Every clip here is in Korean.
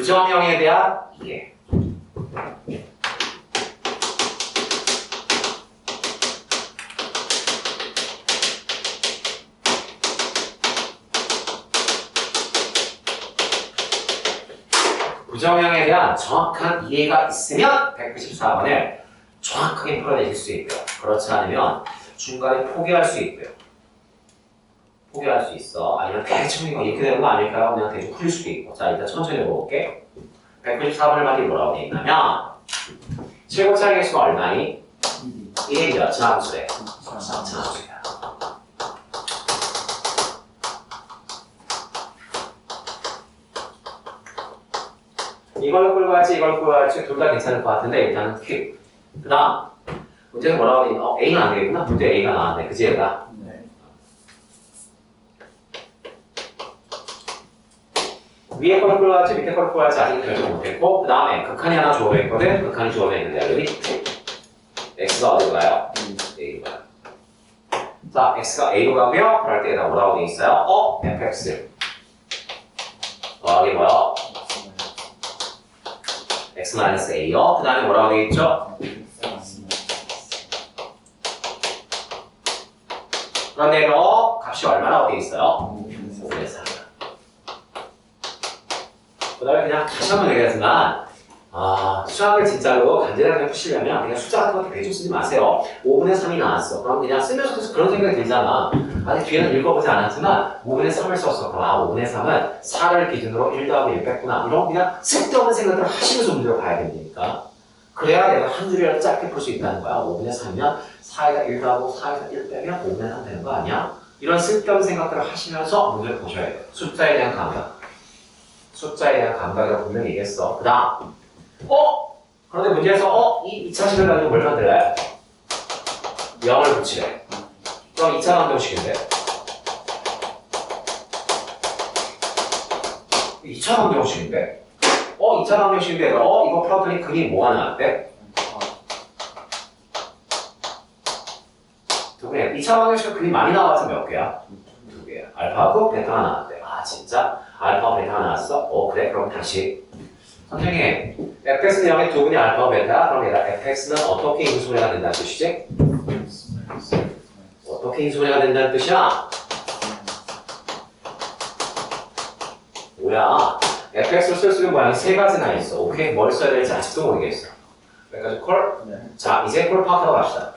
부정형에 대한 이해. 부정형에 대한 정확한 이해가 있으면 194번을 정확하게 풀어내실 수 있고요. 그렇지 않으면 중간에 포기할 수 있고요. 포기할 수 있어. 아니면 대충 이거 이렇게 되는 거 아닐까요? 그냥 대충 풀릴 수도 있고. 자, 일단 천천히 해볼게. 194번을 받기 뭐라고 돼 있냐면 최고차의 개수가 얼마니? 1이죠. 저함수래. 저함수야. 이걸 끌고 갈지 이걸 끌고 갈지 둘 다 괜찮을 것 같은데 일단은 퀵. 그 다음 문제는 뭐라고 돼 있나? 어, A는 안 되겠구나. 문제 A가 나왔네. 그지 얘가? 네. 위에 거를 끌고 갈지 밑에 거를 끌고 갈지 아직 결정 못했고 그 다음에 극한이 하나 주어져 있거든. 극한이 주어져 있는데 여기 X가 어디로 가요? A로 가요. 자, X가 A로 가고요. 그럴 때에다 뭐라고 돼 있어요? 어? fx 더하기 뭐요? x-a요. 그 다음에 뭐라고 돼 있죠? 그런데도 값이 얼마라고 돼 있어요? 5분의 3. 그 다음에 그냥 다시 한번 얘기하지만 아, 수학을 진짜로 간절하게 푸시려면 그냥 숫자 같은 거 대충 쓰지 마세요. 5분의 3이 나왔어. 그럼 그냥 쓰면서 그런 생각이 들잖아. 아직 뒤에는 읽어보지 않았지만 5분의 3을 썼어. 그럼 아, 5분의 3은 4를 기준으로 1 더하기 1 뺐구나. 이런 그냥 쓸데없는 생각들을 하시면서 문제를 봐야 됩니까? 그래야 내가 한 줄이라도 짧게 풀 수 있다는 거야. 5분의 3이면 4에다 1 더하고 4에다 1 빼면 5분의 3 되는 거 아니야? 이런 쓸데없는 생각들을 하시면서 문제를 보셔야 돼요. 숫자에 대한 감각. 숫자에 대한 감각이라고 분명히 얘기했어. 그 다음. 어? 그런데 문제에서 어? 이 2차 식을 가지고 뭘 만들래? 0을 붙이래. 그럼 2차 방정식인데? 2차 방정식인데? 어? 2차 방정식인데 어? 이거 풀었더니 그림이 뭐가 나왔대? 두 개야. 2차 방정식 그림 많이 나와서 몇 개야? 두 개야. 알파하고 베타가 나왔대. 아 진짜? 알파와 베타가 나왔어? 어 그래? 그럼 다시 선생님 fx는 0의 두 분이 알파와 베타 그럼 얘가 fx는 어떻게 인수분해가 된다는 뜻이지? 어떻게 인수분해가 된다는 뜻이야? 뭐야 fx를 쓸 수 있는 모양이 세 가지나 있어 오케이 뭘 써야 될지 아직도 모르겠어 여기까지 콜? 네. 자 이제 콜 파악하러 갑시다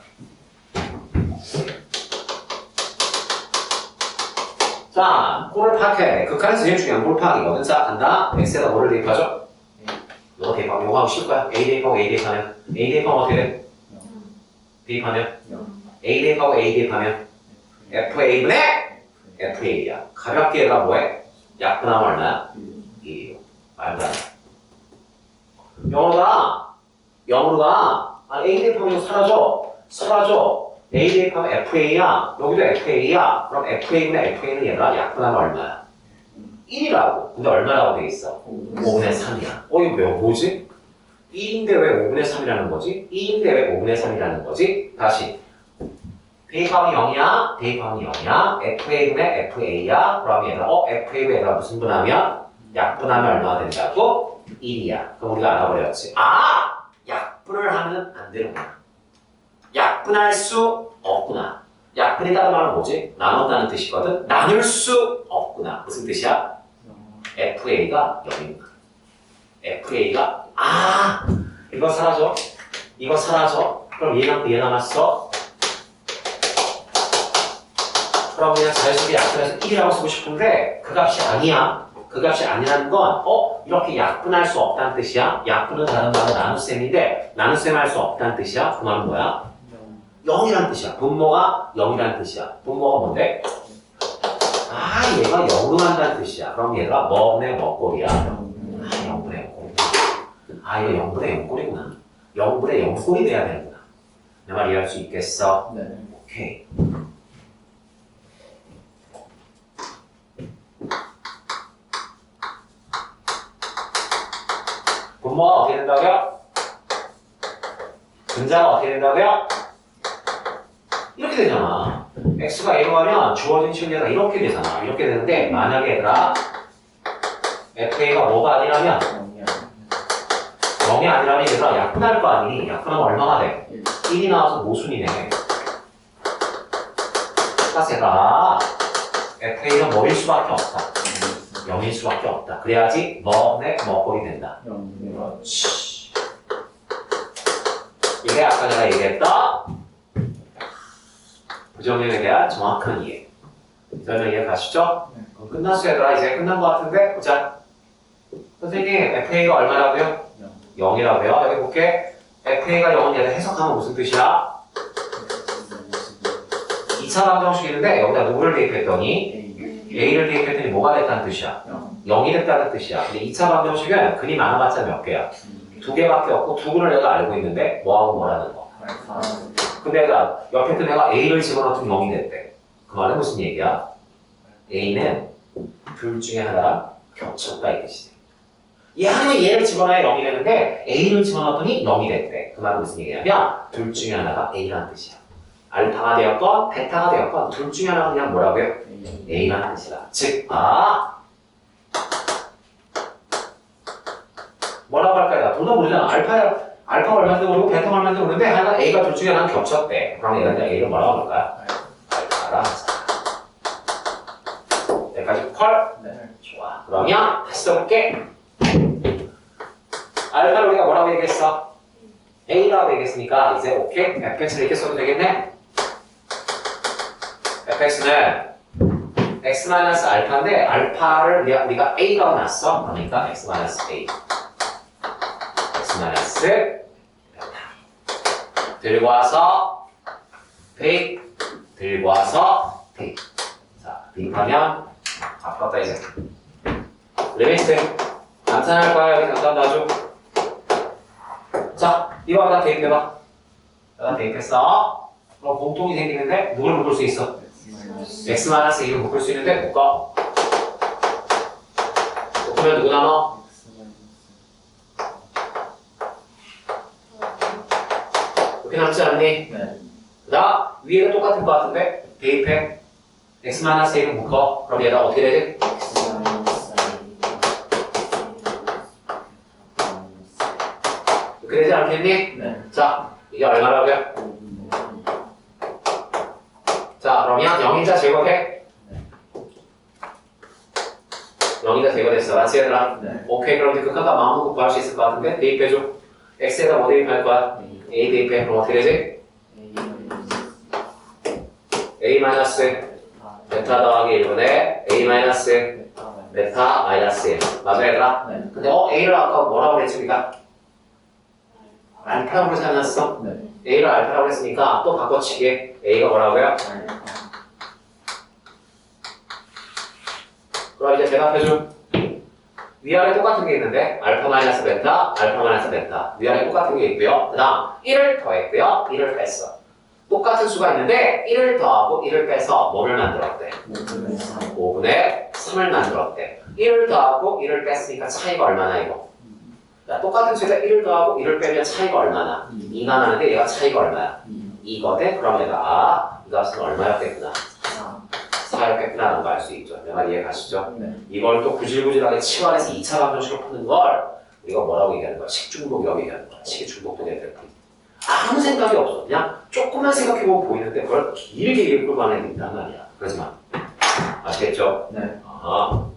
자 콜을 파악해 극한에서 제일 중요한 콜 파악이거든 자 간다 x에다 뭐를 대입하죠? 너 대입하면 이거 하고 쉴 거야 a 대입하고 a 대입하면 a 대입하면 어떻게 돼? 대입하면 a 대입하고 a 대입하면 FA분의 FA야. 가볍게 얘가 뭐해? 약분하면 얼마야? 2. 말도 안 돼. 영어가, 영어가, 아, A 대입하면 사라져. 사라져. A 대입하면 FA야. 여기도 FA야. 그럼 FA분의 FA는 얘가 약분하면 얼마야? 1이라고. 근데 얼마라고 돼 있어? 5분의 3이야. 어, 이거 왜, 뭐지? 1인데 왜 5분의 3이라는 거지? 1인데 왜 5분의 3이라는 거지? 다시. 대입하면 0이야? 대입하면 0이야? FA분의 FA야? 그럼 얘들아, 어? FA가 얘들아 무슨 분하면? 약분하면 얼마가 된다고? 1이야. 그럼 우리가 알아버렸지. 아! 약분을 하면 안 되는구나. 약분할 수 없구나. 약분이다는 말은 뭐지? 나눴다는 뜻이거든? 나눌 수 없구나. 무슨 뜻이야? FA가 0이구나. FA가, 아! 이거 사라져. 이거 사라져. 그럼 얘 남고 얘 남았어. 그럼 그냥 자연스럽게 약분해서 1이라고 쓰고 싶은데 그 값이 아니야. 그 값이 아니라는 건 어? 이렇게 약분할 수 없다는 뜻이야. 약분은 다른 말로 나눗셈인데 나눗셈 할 수 없다는 뜻이야. 그 말은 뭐야? 0이라는 뜻이야. 분모가 0이라는 뜻이야. 분모가 뭔데? 아 얘가 0으로 간다는 뜻이야. 그럼 얘가 뭐분의 뭐꼴이야? 아 0분의 0꼴. 아 이거 0분의 0꼴이구나. 0분의 0꼴이 돼야 되는구나. 내 말 이해할 수 있겠어? 네. 오케이. 분모가 어떻게 된다고요? 분자가 어떻게 된다고요? 이렇게 되잖아. x가 a로 가면 주어진 식례가 이렇게 되잖아. 이렇게 되는데 만약에 얘들아 fa가 뭐가 아니라면 0이 아니라면 얘들아 약분할 거 아니니? 약분하면 얼마가 돼? 1이 나와서 모순이네. 따세가 FA는 뭐일 수밖에 없다. 0일 수밖에 없다. 그래야지 너네 먹거리 된다. 그렇지. 이게 아까 내가 얘기했던 부정형에 대한 정확한 이해. 설명 이해 가시죠? 네. 그럼 끝났어요, 얘들아. 이제 끝난 것 같은데? 보자. 선생님, FA가 얼마라고요? 0 이라고요. 여기 볼게. FA가 0은 얘를 해석하면 무슨 뜻이야? 2차 방정식인데 여기다 누구를 대입했더니 A를 대입했더니 뭐가 됐다는 뜻이야? 0 이 됐다는 뜻이야. 근데 2차 방정식은 근이 많아봤자 몇 개야? 두 개밖에 없고 두 근을 내가 알고 있는데 뭐하고 뭐라는 거. 근데 내가 옆에 또 내가 A를 집어넣으면 0이 됐대. 그 말은 무슨 얘기야? A는 둘 중에 하나랑 겹쳤다 이 뜻이지. 얘 하나는 얘를 집어넣어야 0이 되는데 A를 집어넣었더니 0이 됐대. 그 말은 무슨 얘기냐면 둘 중에 하나가 A라는 뜻이야. 알파가 되었건 베타가 되었건 둘 중에 하나가 그냥 뭐라고요? A라는 뜻이다. 즉, 아 뭐라고 할까요? 둘다 모르잖아. 알파 알파 얼마인지 모르고 베타 얼마인지 모르는데 하여간 A가 둘 중에 하나는 겹쳤대. 그럼 이제 A를 뭐라고 할까요? 알파라. 여기까지 컬? 좋아. 그러면 다시 써볼게. 알파를 우리가 뭐라고 얘기했어? A라고 얘기했으니까 이제 오케이? fx를 이렇게 써도 되겠네? fx는 x-알파인데 알파를 우리가, 우리가 A라고 놨어. 그러니까 x-A x-베타 들고 와서 대입 들고 와서 대입 자 대입하면 아깝다 이제. 리미트. 감산할 거야 여기 잠깐 놔줘 자 이거 하나 대입해봐. 내가 대입했어. 그럼 공통이 생기는데 누구를 묶을 수 있어? x-1을 묶을 수 있는데 묶어. 묶으면 누구 남아? 그렇게 남지 않니? 나 위에가 똑같을 것 같은데 대입해 x-1을 묶어 그럼 얘가 어떻게 되지? 이렇게 되지 않겠니? 자 이게 얼마라고요? 자 그러면 0이자 제곱해 0이자 제곱됐어 맞지 얘들아? 오케이 그럼 이제 극한값 마음 먹고 구할 수 있을 것 같은데 대입해줘 x에다 뭐 대입할 거야? A 대입해 그럼 어떻게 되지? a 마이너스 베타 더하기 1분의 a 마이너스 베타 마이너스 1 맞아 얘들아? 근데 어 a를 아까 뭐라고 그랬지 우리가? 알파라고 그러지 않았어? a를 알파라고 했으니까 또 바꿔치기 a가 뭐라고요? 그럼 이제 대답해줘 위아래 똑같은 게 있는데 알파 마이너스 베타 알파 마이너스 베타 위아래 똑같은 게 있고요 그 다음 1을 더했고요 1을 뺐어 똑같은 수가 있는데 1을 더하고 1을 빼서 뭐를 만들었대? 5분의 3을 만들었대 1을 더하고 1을 뺐으니까 차이가 얼마나 이거? 야, 똑같은 수에다 1을 더하고 1을 빼면 차이가 얼마나? 2가 나는데 얘가 차이가 얼마야? 2거든? 그럼 얘가 아, 이 값은 얼마였겠구나 4였겠구나라는 걸 알 수 있죠 내가 이해 가시죠? 이걸 또 구질구질하게 치환해서 2차 방정식을 푸는 걸 우리가 뭐라고 얘기하는 거야? 식중독이라고 얘기하는 거야 식중독도 애들 아무 생각이 없어 그냥 조금만 생각해보면 보이는데 그걸 길게 읽고 게 있단 말이야 그러지 마 아시겠죠? 네. 어,